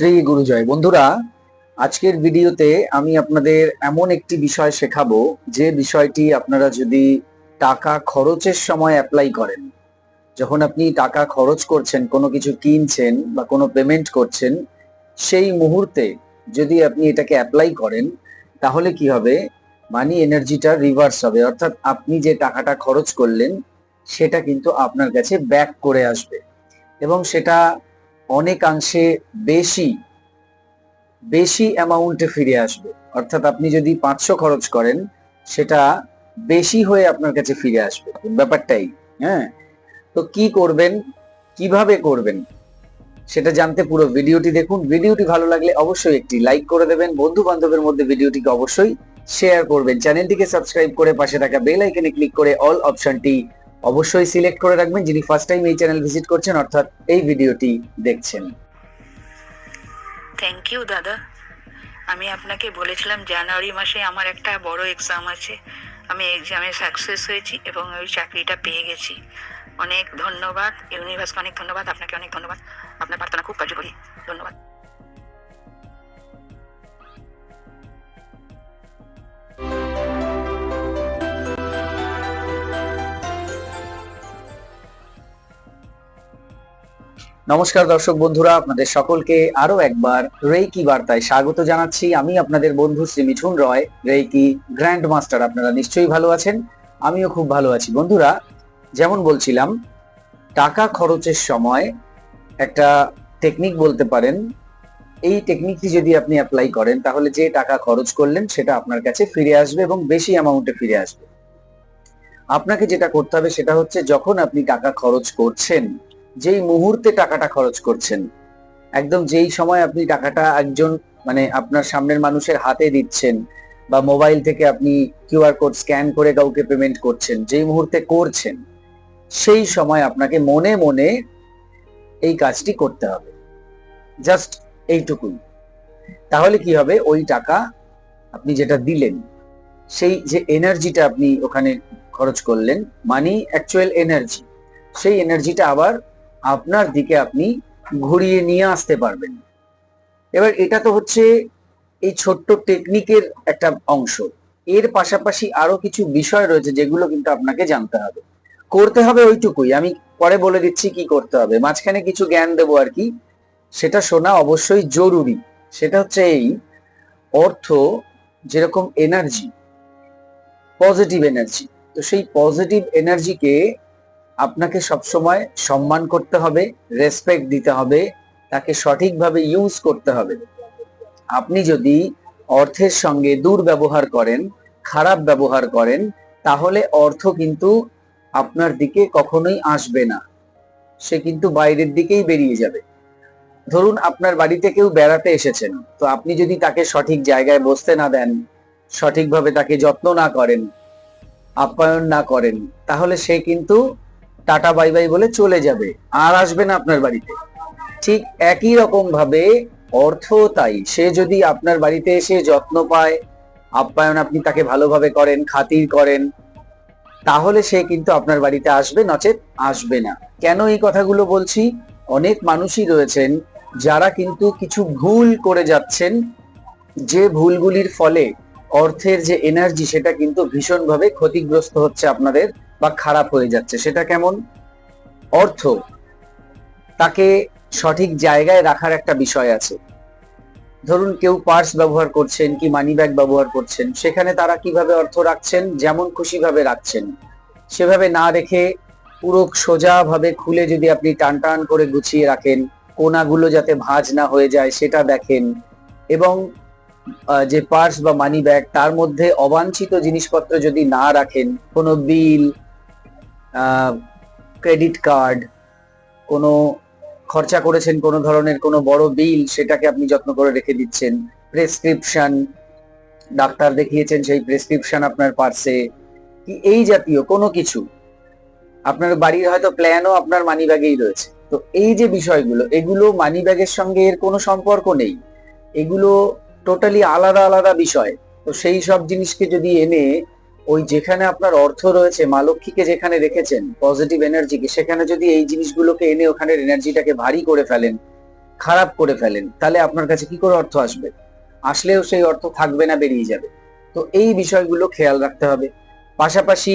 শ্রী গুরুজয়, বন্ধুরা, আজকের ভিডিওতে আমি আপনাদের এমন একটি বিষয় শেখাবো, যে বিষয়টি আপনারা যদি টাকা খরচের সময় অ্যাপ্লাই করেন, যখন আপনি টাকা খরচ করছেন, কোনো কিছু কিনছেন বা কোনো পেমেন্ট করছেন, সেই মুহূর্তে যদি আপনি এটাকে অ্যাপ্লাই করেন, তাহলে কি হবে? মানি এনার্জিটা রিভার্স হবে। অর্থাৎ আপনি যে টাকাটা খরচ করলেন, সেটা কিন্তু আপনার কাছে ব্যাক করে আসবে। এবং সেটা অনেকাংশে বেশি বেশি অ্যামাউন্টে ফিরে আসবে। অর্থাৎ আপনি যদি পাঁচশো খরচ করেন, সেটা বেশি হয়ে আপনার কাছে ফিরে আসবে। ব্যাপারটাই হ্যাঁ? তো কি করবেন, কীভাবে করবেন, সেটা জানতে পুরো ভিডিওটি দেখুন। ভিডিওটি ভালো লাগলে অবশ্যই একটি লাইক করে দেবেন। বন্ধু বান্ধবের মধ্যে ভিডিওটিকে অবশ্যই শেয়ার করবেন। চ্যানেলটিকে সাবস্ক্রাইব করে পাশে থাকা বেল আইকনে ক্লিক করে অল অপশনটি অবশ্যই সিলেক্ট করে রাখবেন যিনি ফার্স্ট টাইম এই চ্যানেল ভিজিট করছেন, অর্থাৎ এই ভিডিওটি দেখছেন। থ্যাংক ইউ দাদা। আমি আপনাকে বলেছিলাম, জানুয়ারি মাসে আমার একটা বড় এক্সাম আছে। আমি এক্সামে সাকসেস হয়েছি এবং ওই চাকরিটা পেয়ে গেছি। অনেক ধন্যবাদ ইউনিভার্সকে অনেক ধন্যবাদ, আপনাকে অনেক ধন্যবাদ। আপনার প্রার্থনা খুব কার্যকরী। ধন্যবাদ। নমস্কার দর্শক বন্ধুরা, আপনাদের সকলকে আরও একবার রেইকি বার্তায় স্বাগত জানাচ্ছি। আমি আপনাদের বন্ধু Shri Mithun Roy, reiki grand master আপনারা নিশ্চয়ই ভালো আছেন, আমিও খুব ভালো আছি। বন্ধুরা, যেমন বলছিলাম, টাকা খরচের সময় একটা টেকনিক বলতে পারেন, এই টেকনিকটি যদি আপনি অ্যাপ্লাই করেন, তাহলে যে টাকা খরচ করলেন, সেটা আপনার কাছে ফিরে আসবে এবং বেশি অ্যামাউন্টে ফিরে আসবে। আপনাকে যেটা করতে হবে, সেটা হচ্ছে যখন আপনি টাকা খরচ করছেন যেই মুহূর্তে টাকাটা খরচ করছেন, একদম যেই সময় আপনি টাকাটা একজন মানে আপনার সামনের মানুষের হাতে দিচ্ছেন বা মোবাইল থেকে আপনি কিউআর কোড স্ক্যান করে কাউকে পেমেন্ট করছেন, যেই মুহূর্তে করছেন, সেই সময় আপনাকে মনে মনে এই কাজটি করতে হবে। জাস্ট এইটুকুই। তাহলে কি হবে? ওই টাকা আপনি যেটা দিলেন, সেই যে এনার্জিটা আপনি ওখানে খরচ করলেন, মানি অ্যাকচুয়াল এনার্জি, সেই এনার্জিটা আবার আপনার দিকে আপনি ঘুরিয়ে নিয়ে আসতে পারবেন। এবার এটা তো হচ্ছে এই ছোট্ট টেকনিকের একটা অংশ। এর পাশাপাশি আরও কিছু বিষয় রয়েছে যেগুলো কিন্তু আপনাকে জানতে হবে। করতে হবে ওইটুকুই। আমি পরে বলে দিচ্ছি কি করতে হবে। মাঝখানে কিছু জ্ঞান দেবো আর কি। সেটা শোনা অবশ্যই জরুরি। সেটা হচ্ছে এই, অর্থ যেরকম এনার্জি পজিটিভ এনার্জি তো সেই পজিটিভ এনার্জিকে আপনাকে সবসময় সম্মান করতে হবে রেসপেক্ট দিতে হবে, তাকে সঠিকভাবে ইউজ করতে হবে। আপনি যদি অর্থের সঙ্গে দুর্ব্যবহার করেন, খারাপ ব্যবহার করেন, তাহলে অর্থ কিন্তু আপনার দিকে কখনোই আসবে না। সে কিন্তু বাইরের দিকেই বেরিয়ে যাবে। ধরুন আপনার বাড়িতে কেউ বেড়াতে এসেছেন, তো আপনি যদি তাকে সঠিক জায়গায় বসতে না দেন, সঠিকভাবে তাকে যত্ন না করেন, আপ্যায়ন না করেন, তাহলে সে কিন্তু টাটা বাই বাই বলে চলে যাবে। আর আসবে না আপনার বাড়িতে। ঠিক একই রকম ভাবে অর্থ তাই। সে যদি আপনার বাড়িতে এসে যত্ন পায়, আপ্যায়ন আপনি তাকে ভালোভাবে করেন, খাতির করেন, তাহলে সে কিন্তু আপনার বাড়িতে আসবে, নচেত আসবে না। কেন এই কথাগুলো বলছি? অনেক মানুষই রয়েছেন যারা কিন্তু কিছু ভুল করে যাচ্ছেন। যে ভুলগুলির ফলে অর্থের যে এনার্জি সেটা কিন্তু ভীষণভাবে ক্ষতিগ্রস্ত হচ্ছে আপনাদের। বা খারাপ হয়ে যাচ্ছে, সেটা কেমন? অর্থ। তাকে সঠিক জায়গায় রাখার একটা বিষয় আছে। ধরুন কেউ পার্স ব্যবহার করছেন কি মানি ব্যাগ ব্যবহার করছেন, সেখানে তারা কীভাবে অর্থ রাখছেন, যেমন খুশি ভাবে রাখছেন। সেভাবে না রেখে পুরো সোজা ভাবে খুলে যদি আপনি টান টান করে গুছিয়ে রাখেন, কোনাগুলো যাতে ভাঁজ না হয়ে যায় সেটা দেখেন এবং যে পার্স বা মানি ব্যাগ, তার মধ্যে অবাঞ্ছিত জিনিসপত্র যদি না রাখেন, কোনো বিল ক্রেডিট কার্ড কোনো খরচা করেছেন কোনো ধরনের কোনো বড় বিল সেটাকে আপনি যত্ন করে রেখে দিচ্ছেন। প্রেসক্রিপশন ডাক্তার দেখিয়েছেন সেই প্রেসক্রিপশন আপনার পার্সে এই জাতীয় কোনো কিছু? আপনার বাড়ির হয়তো প্ল্যানও আপনার মানি ব্যাগেই রয়েছে। তো এই যে বিষয়গুলো, এগুলো মানি ব্যাগের সঙ্গে এর কোনো সম্পর্ক নেই। এগুলো টোটালি আলাদা আলাদা বিষয়। তো সেই সব জিনিসকে যদি এনে ওই যেখানে আপনার অর্থ রয়েছে, মা লক্ষ্মীকে যেখানে রেখেছেন পজিটিভ এনার্জিকে সেখানে যদি এই জিনিসগুলোকে এনে ওখানের এনার্জিটাকে ভারী করে ফেলেন, খারাপ করে ফেলেন, তাহলে আপনার কাছে কি করে অর্থ আসবে? আসলেও সেই অর্থ থাকবে না, বেরিয়ে যাবে। তো এই বিষয়গুলো খেয়াল রাখতে হবে। পাশাপাশি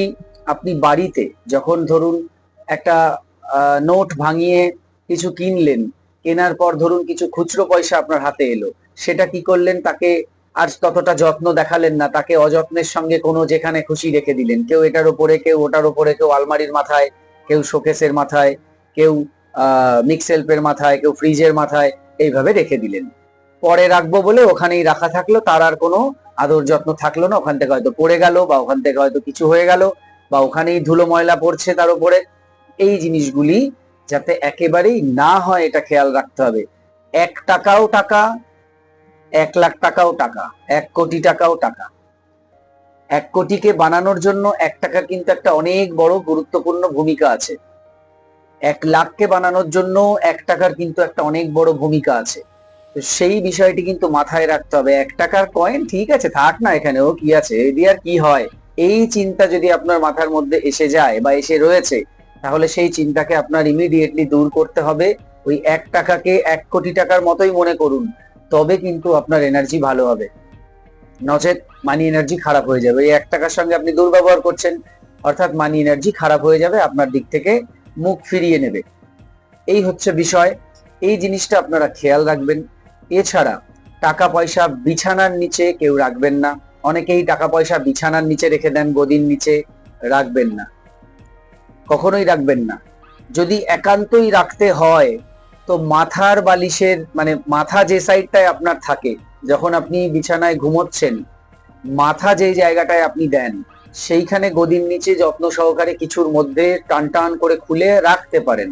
আপনি বাড়িতে যখন ধরুন একটা নোট ভাঙিয়ে কিছু কিনলেন, কেনার পর ধরুন কিছু খুচরো পয়সা আপনার হাতে এলো, সেটা কি করলেন? তাকে আর ততটা যত্ন দেখালেন না। তাকে অযত্নের সঙ্গে কোনো যেখানে খুশি রেখে দিলেন। কেউ এটার উপরে, কেউ ওটার উপরে, কেউ আলমারির মাথায়, কেউ শোকেসের মাথায়, কেউ মিক্সেলপের মাথায়, কেউ ফ্রিজের মাথায় এইভাবে রেখে দিলেন। পরে রাখব বলে ওখানেই রাখা থাকল। তার আর কোনো আদর যত্ন থাকল না। ওখান থেকে হয়তো পড়ে গেল বা ওখান থেকে হয়তো কিছু হয়ে গেল বা ওখানেই ধুলো ময়লা পড়ছে তার উপরে। এই জিনিসগুলি যাতে একেবারেই না হয়, এটা খেয়াল রাখতে হবে। এক টাকাও টাকা এক লাখ টাকাও টাকা, এক কোটি টাকাও টাকা। এক কোটিকে বানানোর জন্য এক টাকার কিন্তু একটা অনেক বড় গুরুত্বপূর্ণ ভূমিকা আছে। এক লাখকে বানানোর জন্য এক টাকার কিন্তু একটা অনেক বড় ভূমিকা আছে। তো সেই বিষয়টি কিন্তু মাথায় রাখতে হবে। এক টাকার কয়েন ঠিক আছে, থাক না এখানে, ও কি আছে, এই দিয়ে আর কি হয়? এই চিন্তা যদি আপনার মাথার মধ্যে এসে যায় বা এসে রয়েছে, তাহলে সেই চিন্তাকে আপনার ইমিডিয়েটলি দূর করতে হবে। ওই এক টাকাকে এক কোটি টাকার মতোই মনে করুন। তবে কিন্তু আপনার এনার্জি ভালো হবে। নচেত মানি এনার্জি খারাপ হয়ে যাবে। এই এক টাকার সঙ্গে আপনি দুর্ব্যবহার করছেন, অর্থাৎ মানি এনার্জি খারাপ হয়ে যাবে, আপনার দিক থেকে মুখ ফিরিয়ে নেবে। এই হচ্ছে বিষয়। এই জিনিসটা আপনারা খেয়াল রাখবেন। এছাড়া টাকা পয়সা বিছানার নিচে কেউ রাখবেন না। অনেকেই টাকা পয়সা বিছানার নিচে রেখে দেন, গদির নিচে রাখবেন না। কখনোই রাখবেন না। যদি একান্তই রাখতে হয় তো মাথার বালিশের মানে মাথা যে সাইডটায় আপনার থাকে, যখন আপনি বিছানায় ঘুমোচ্ছেন, মাথা যে জায়গাটায় আপনি দেন, সেইখানে গদির নিচে যত্ন সহকারে কিছুর মধ্যে টান টান করে খুলে রাখতে পারেন।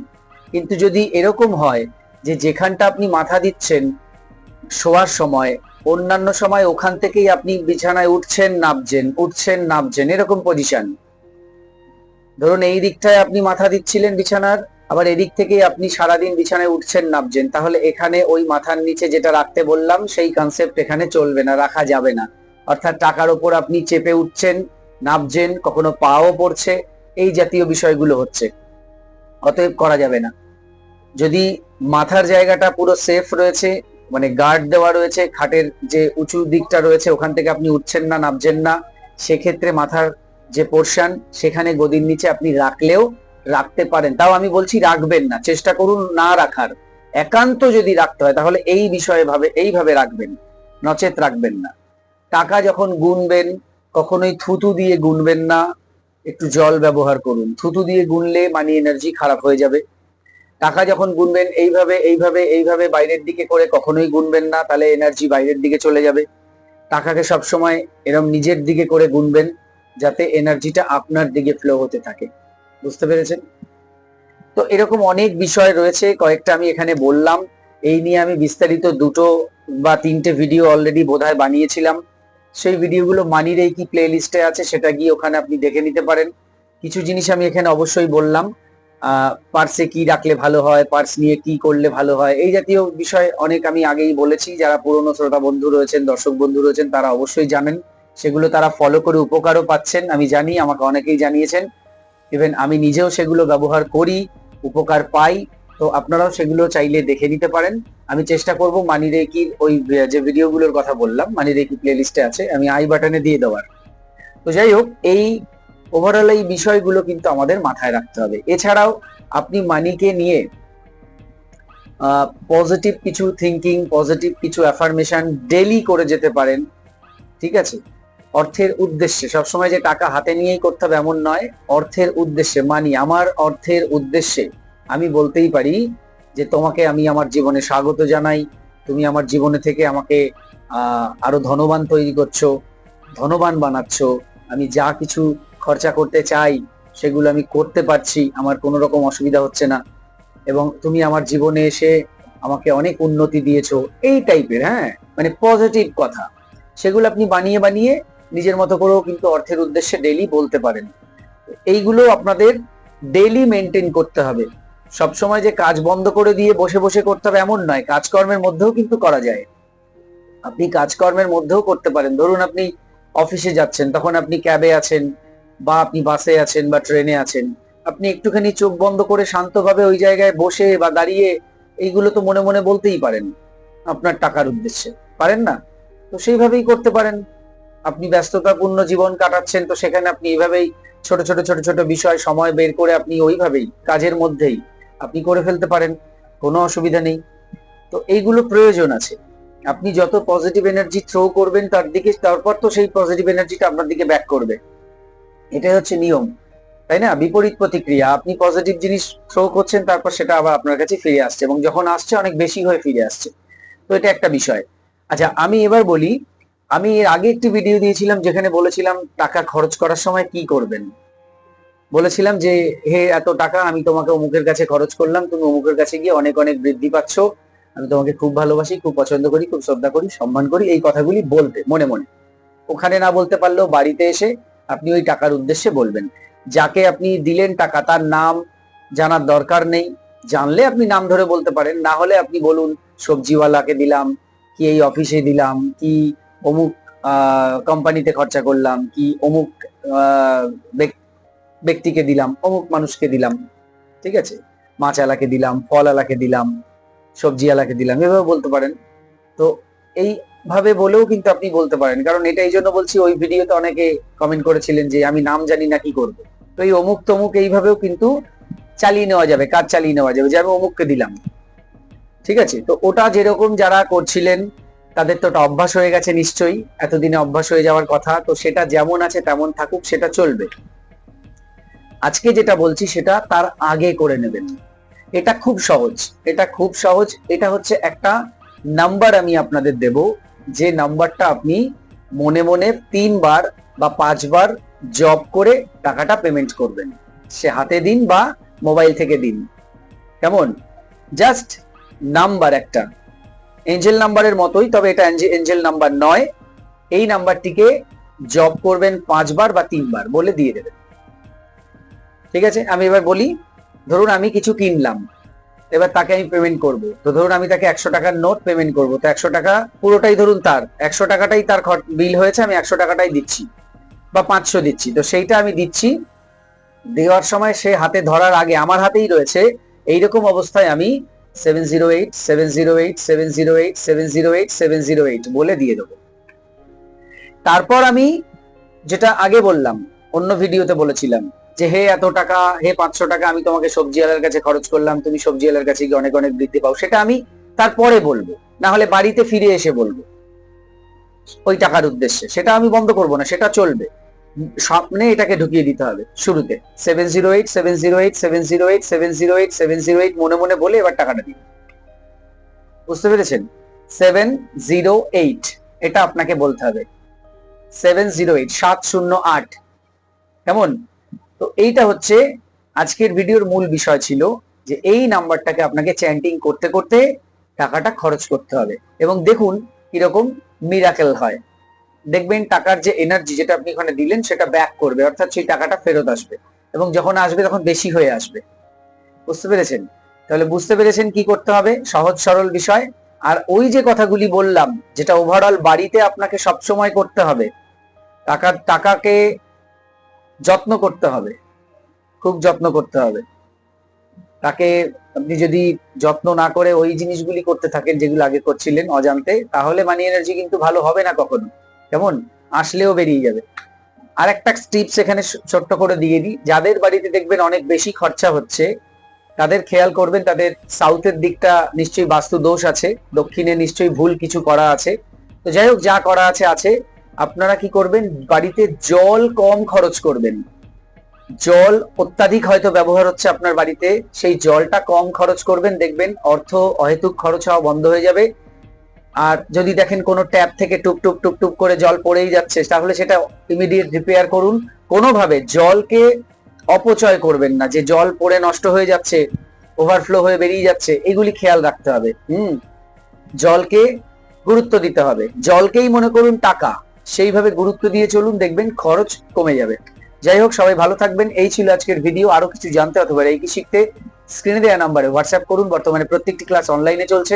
কিন্তু যদি এরকম হয় যে যেখানটা আপনি মাথা দিচ্ছেন, শোয়ার সময়, অন্যান্য সময় ওখান থেকেই আপনি বিছানায় উঠছেন, নামছেন উঠছেন, নামছেন, এরকম পজিশন ধরুন এই দিকটায় আপনি মাথা দিচ্ছিলেন বিছানার আবার এদিক থেকেই আপনি সারাদিন বিছানায় উঠছেন নামছেন তাহলে এখানে ওই মাথার নিচে যেটা রাখতে বললাম, সেই কনসেপ্ট এখানে চলবে না, রাখা যাবে না। অর্থাৎ টাকার ওপর আপনি চেপে উঠছেন নামছেন কখনো পাও পড়ছে, এই জাতীয় বিষয়গুলো হচ্ছে। অতএব করা যাবে না। যদি মাথার জায়গাটা পুরো সেফ রয়েছে মানে গার্ড দেওয়া রয়েছে, খাটের যে উঁচু দিকটা রয়েছে, ওখান থেকে আপনি উঠছেন না নামছেন না, সেক্ষেত্রে মাথার যে পোর্শন সেখানে গদির নিচে আপনি রাখলেও রাখতে পারেন, তাও আমি বলছি রাখবেন না, চেষ্টা করুন না রাখার। একান্ত যদি রাখতে হয়, তাহলে এই বিষয়ে ভাবে, এইভাবে রাখবেন, নচেত রাখবেন না। টাকা যখন গুনবেন, কখনোই থুতু দিয়ে গুনবেন না, একটু জল ব্যবহার করুন। থুতু দিয়ে গুনলে মানি এনার্জি খারাপ হয়ে যাবে। টাকা যখন গুনবেন, এইভাবে এইভাবে এইভাবে বাইরের দিকে করে কখনোই গুনবেন না, তাহলে এনার্জি বাইরের দিকে চলে যাবে। টাকাকে সবসময় এরম নিজের দিকে করে গুনবেন, যাতে এনার্জিটা আপনার দিকে ফ্লো হতে থাকে। বুঝতে পেরেছেন? তো এরকম অনেক বিষয় রয়েছে, কয়েকটা আমি এখানে বললাম। এই নিয়ে আমি বিস্তারিত দুটো বা তিনটে ভিডিও অলরেডি বোধহয় বানিয়েছিলাম। সেই ভিডিওগুলো মানির এই কি প্লে লিস্টে আছে সেটা গিয়ে ওখানে আপনি দেখে নিতে পারেন। কিছু জিনিস আমি এখানে অবশ্যই বললাম। পার্সে কি রাখলে ভালো হয় পার্স নিয়ে কি করলে ভালো হয়, এই জাতীয় বিষয় অনেক আমি আগেই বলেছি। যারা পুরনো শ্রোতা বন্ধু রয়েছেন, দর্শক বন্ধু রয়েছেন, তারা অবশ্যই জানেন। সেগুলো তারা ফলো করে উপকারও পাচ্ছেন। আমি জানি, আমাকে অনেকেই জানিয়েছেন। ইভেন আমি নিজেও সেগুলো ব্যবহার করি, উপকার পাই, তো আপনারাও সেগুলো চাইলে দেখে নিতে পারেন। আমি চেষ্টা করব মানি রেকির ওই যে ভিডিওগুলোর কথা বললাম, মানি রেকি প্লে লিস্টে আছে, আমি আই বাটনে দিয়ে দেওয়ার। তো যাই হোক, এই ওভারঅল এই বিষয়গুলো কিন্তু আমাদের মাথায় রাখতে হবে। এছাড়াও আপনি মানিকে নিয়ে পজিটিভ কিছু থিঙ্কিং পজিটিভ কিছু অ্যাফার্মেশন ডেলি করে যেতে পারেন, ঠিক আছে? অর্থের উদ্দেশ্যে। সবসময় যে টাকা হাতে নিয়েই করতে হবে এমন নয় অর্থের উদ্দেশ্যে। মানি আমার অর্থের উদ্দেশ্যে। আমি বলতেই পারি যে তোমাকে আমি আমার জীবনে স্বাগত জানাই। তুমি আমার জীবনে থেকে আমাকে আহ, আরও ধনবান তৈরি করছ ধনবান বানাচ্ছ। আমি যা কিছু খরচা করতে চাই সেগুলো আমি করতে পারছি। আমার কোনো রকম অসুবিধা হচ্ছে না। এবং তুমি আমার জীবনে এসে আমাকে অনেক উন্নতি দিয়েছ। এই টাইপের হ্যাঁ? মানে পজিটিভ কথা। সেগুলো আপনি বানিয়ে বানিয়ে নিজের মতো করেও কিন্তু অর্থের উদ্দেশ্যে ডেলি বলতে পারেন। এইগুলো আপনাদের ডেলি মেনটেন করতে হবে। সবসময় যে কাজ বন্ধ করে দিয়ে বসে বসে করতে হবে এমন নয়, কাজকর্মের মধ্যেও কিন্তু করা যায়। আপনি কাজকর্মের মধ্যেও করতে পারেন। ধরুন আপনি অফিসে যাচ্ছেন, তখন আপনি ক্যাবে আছেন বা আপনি বাসে আছেন বা ট্রেনে আছেন। আপনি একটুখানি চোখ বন্ধ করে শান্তভাবে ওই জায়গায় বসে বা দাঁড়িয়ে এইগুলো তো মনে মনে বলতেই পারেন, আপনার টাকার উদ্দেশ্যে। পারেন না? তো সেইভাবেই করতে পারেন। আপনি ব্যস্ততাপূর্ণ জীবন কাটাচ্ছেন, তো সেখানে আপনি এইভাবেই ছোট ছোট ছোট ছোট বিষয় সময় বের করে আপনি ওইভাবেই কাজের মধ্যেই আপনি করে ফেলতে পারেন, কোনো অসুবিধা নেই। তো এইগুলো প্রয়োজন আছে। আপনি যত পজিটিভ এনার্জি থ্রো করবেন তার দিকে, তারপর তো সেই পজিটিভ এনার্জিটা আপনার দিকে ব্যাক করবে। এটাই হচ্ছে নিয়ম, তাই না? বিপরীত প্রতিক্রিয়া, আপনি পজিটিভ জিনিস থ্রো করছেন, তারপর সেটা আবার আপনার কাছে ফিরে আসছে এবং যখন আসছে, অনেক বেশি হয়ে ফিরে আসছে। তো এটা একটা বিষয়। আচ্ছা আমি এবার বলি আমি এর আগে একটি ভিডিও দিয়েছিলাম যেখানে বলেছিলাম টাকা খরচ করার সময় কি করবেন। বলেছিলাম যে, হে, এত টাকা আমি তোমাকে অমুকের কাছে খরচ করলাম, তুমি অমুকের কাছে গিয়ে অনেক অনেক বৃদ্ধি পাচ্ছ। আমি তোমাকে খুব ভালোবাসি, খুব পছন্দ করি, খুব শ্রদ্ধা করি, সম্মান করি, এই কথাগুলি বলতে, মনে মনে। ওখানে না বলতে পারলেও বাড়িতে এসে আপনি ওই টাকার উদ্দেশ্যে বলবেন। যাকে আপনি দিলেন টাকা, তার নাম জানার দরকার নেই। জানলে আপনি নাম ধরে বলতে পারেন। না হলে আপনি বলুন, সবজিওয়ালাকে দিলাম, কি এই অফিসে দিলাম, কি অমুক কোম্পানিতে খরচা করলাম, কি অমুক ব্যক্তিকে দিলাম, অমুক মানুষকে দিলাম, ঠিক আছে? মাছ আলাকে দিলাম ফল আলাকে দিলাম সবজি আলাকে দিলাম, এভাবে বলতে পারেন। তো এইভাবে বলেও কিন্তু আপনি বলতে পারেন, কারণ এটা এই জন্য বলছি, ওই ভিডিওতে অনেকে কমেন্ট করেছিলেন যে, আমি নাম জানি না, কি করব? তো এই অমুক তমুক এইভাবেও কিন্তু চালিয়ে নেওয়া যাবে, কাজ চালিয়ে নেওয়া যাবে, যে আমি অমুককে দিলাম, ঠিক আছে? তো ওটা যেরকম যারা করছিলেন তাদের তো ওটা অভ্যাস হয়ে গেছে নিশ্চয়ই, এতদিনে অভ্যাস হয়ে যাওয়ার কথা। তো সেটা যেমন আছে তেমন থাকুক, সেটা চলবে। আজকে যেটা বলছি সেটা তার আগে করে নেবেন। এটা খুব সহজ, এটা খুব সহজ। এটা হচ্ছে একটা নাম্বার আমি আপনাদের দেব। যে নাম্বারটা আপনি মনে মনে তিনবার বা পাঁচবার জব করে টাকাটা পেমেন্ট করবেন। সে হাতে দিন বা মোবাইল থেকে দিন। কেমন? জাস্ট নাম্বার একটা। এঞ্জেল নাম্বারের মতোই, তবে এটা এঞ্জেল নাম্বার নয়। এই নাম্বারটিকে জব করবেন পাঁচবার বা তিনবার বলে দিয়ে দেবেন। ঠিক আছে? আমি এবার বলি, ধরুন আমি কিছু কিনলাম, এবার তাকে আমি পেমেন্ট করব। তো ধরুন আমি তাকে একশো টাকার নোট পেমেন্ট করব, তো একশো টাকা পুরোটাই ধরুন তার, একশো টাকাটাই তার বিল হয়েছে, আমি একশো টাকাটাই দিচ্ছি, বা পাঁচশো দিচ্ছি। তো সেইটা আমি দিচ্ছি, দেওয়ার সময় সে হাতে ধরার আগে, আমার হাতেই রয়েছে, এইরকম অবস্থায় আমি বলে দিয়ে তারপর আমি যেটা আগে বললাম, অন্য ভিডিওতে বলেছিলাম যে, হে, এত টাকা, হে, পাঁচশো টাকা আমি তোমাকে সবজিওয়ালার কাছে খরচ করলাম, তুমি সবজিওয়ালার কাছে গিয়ে অনেক অনেক বৃদ্ধি পাও। সেটা আমি তারপরে বলব, না হলে বাড়িতে ফিরে এসে বলব। ওই টাকার উদ্দেশ্যে। সেটা আমি বন্ধ করব না, সেটা চলবে। সামনে এটাকে ঢুকিয়ে দিতে হবে শুরুতে। Seven zero eight, seven zero eight, seven zero eight, seven zero eight, seven zero eight মনে মনে বলে এবার টাকাটা দিন। বুঝতে পেরেছেন? সেভেন জিরো এইট, এটা আপনাকে বলতে হবে। সেভেন জিরো এইট, সাত শূন্য আট। কেমন? তো এইটা হচ্ছে আজকের ভিডিওর মূল বিষয় ছিল যে এই নাম্বারটাকে আপনাকে চ্যান্টিং করতে করতে টাকাটা খরচ করতে হবে। এবং দেখুন কীরকম মিরাকেল হয়। দেখবেন টাকার যে এনার্জি যেটা আপনি ওখানে দিলেন, সেটা ব্যাক করবে। অর্থাৎ সেই টাকাটা ফেরত আসবে। এবং যখন আসবে তখন বেশি হয়ে আসবে। বুঝতে পেরেছেন? তাহলে বুঝতে পেরেছেন কি করতে হবে? সহজ সরল বিষয়। আর ওই যে কথাগুলি বললাম, যেটা ওভারঅল বাড়িতে আপনাকে সবসময় করতে হবে, টাকার, টাকাকে যত্ন করতে হবে। খুব যত্ন করতে হবে। তাকে আপনি যদি যত্ন না করে ওই জিনিসগুলি করতে থাকেন, যেগুলো আগে করছিলেন অজান্তে, তাহলে মানি এনার্জি কিন্তু ভালো হবে না কখনো। কেমন? আসলেও বেরিয়ে যাবে। আর একটা টিপস এখানে ছোট্ট করে দিয়ে দিই। যাদের বাড়িতে দেখবেন অনেক বেশি খরচা হচ্ছে, তাদের খেয়াল করবেন তাদের সাউথের দিকটা নিশ্চয়ই বাস্তু দোষ আছে, দক্ষিণে নিশ্চয়ই ভুল কিছু করা আছে। তো যাই হোক, যা করা আছে আছে। আপনারা কি করবেন? বাড়িতে জল কম খরচ করবেন। জল অত্যাধিক হয়তো ব্যবহার হচ্ছে আপনার বাড়িতে, সেই জলটা কম খরচ করবেন। দেখবেন অর্থ অহেতুক খরচ হওয়া বন্ধ হয়ে যাবে। আর যদি দেখেন কোনো ট্যাপ থেকে টুপ টুপ টুপ টুপ করে জল পড়েই যাচ্ছে, তাহলে সেটা ইমিডিয়েট রিপেয়ার করুন। কোনোভাবে জলকে অপচয় করবেন না, যে জল পড়ে নষ্ট হয়ে যাচ্ছে ওভারফ্লো হয়ে বেরিয়ে যাচ্ছে, এগুলি খেয়াল রাখতে হবে। হুম? জলকে গুরুত্ব দিতে হবে। জলকেই মনে করুন টাকা, সেইভাবে গুরুত্ব দিয়ে চলুন, দেখবেন খরচ কমে যাবে। যাই হোক, সবাই ভালো থাকবেন। এই ছিল আজকের ভিডিও। আরও কিছু জানতে অথবা এই কি শিখতে স্ক্রিনে দেওয়া নাম্বারে হোয়াটসঅ্যাপ করুন। বর্তমানে প্রত্যেকটি ক্লাস অনলাইনে চলছে।